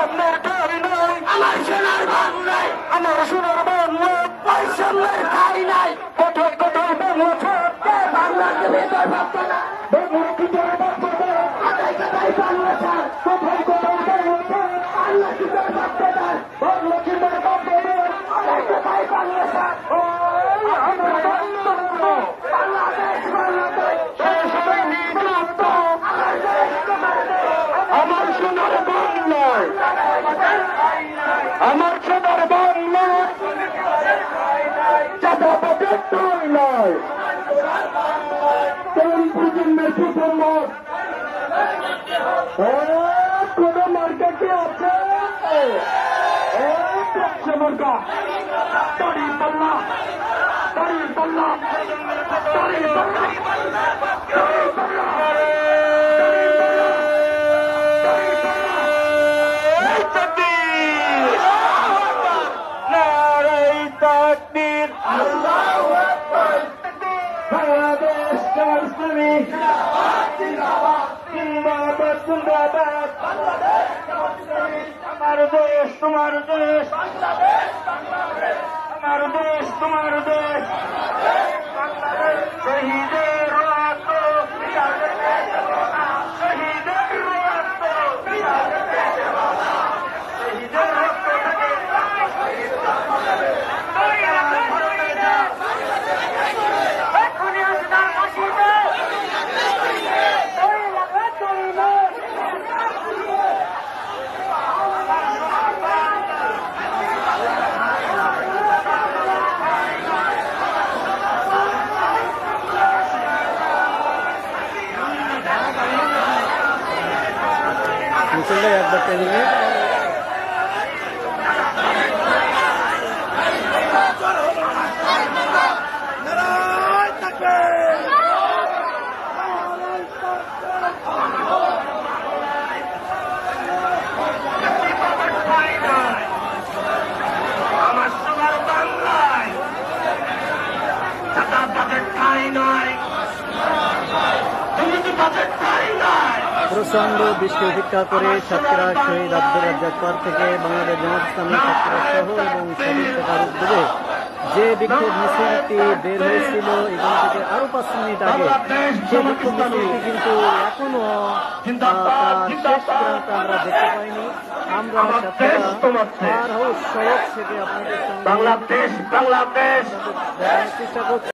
সামনের ঠাই নাই। আমার সোনার বান নাই। আমার সোনার বান নাই। ওই সামনের ঠাই নাই। কোথায় কোথায় বাংলা ছাড়তে ভেতর কোথায় কোথায় বাংলা কোথায় কোথায় বাংলা নয় তরুণ প্রজন্মের সুসম্মত কোন মার্কা কি আছে মার্কা দাড়ি পাল্লা দাড়ি পাল্লা দাড়ি বাংলাদেশ ইসলামী জিন্দাবাদ জিন্দাবাদ। আমার দেশ তোমার দেশ। আমার দেশ তোমার দেশ। বাংলাদেশ রক্ত একবার ট্রেনিংয়ে আমার সোনার বাংলায়। চাঁদা বাজেট ঠাই প্রচণ্ড বৃষ্টি উপেক্ষা করে সাতক্ষীরা শহীদ আব্দুল রাজ্জাক পার্ক থেকে বাংলাদেশ জামাত ইসলামী সাতক্ষীরা সহ এবং শাখার উদ্যোগে যে বিক্ষোভ মিছিলটি বের হয়েছিল এখান থেকে আরও পাঁচ মিনিট আগে সেই বিক্ষোভ মিছিলটি কিন্তু এখনও শেষ প্রান্ত আমরা দেখতে পাইনি। আমরা পার হাউস সড়ক থেকে আপনাদের সঙ্গে বাংলাদেশ বাংলাদেশ। চেষ্টা করছি।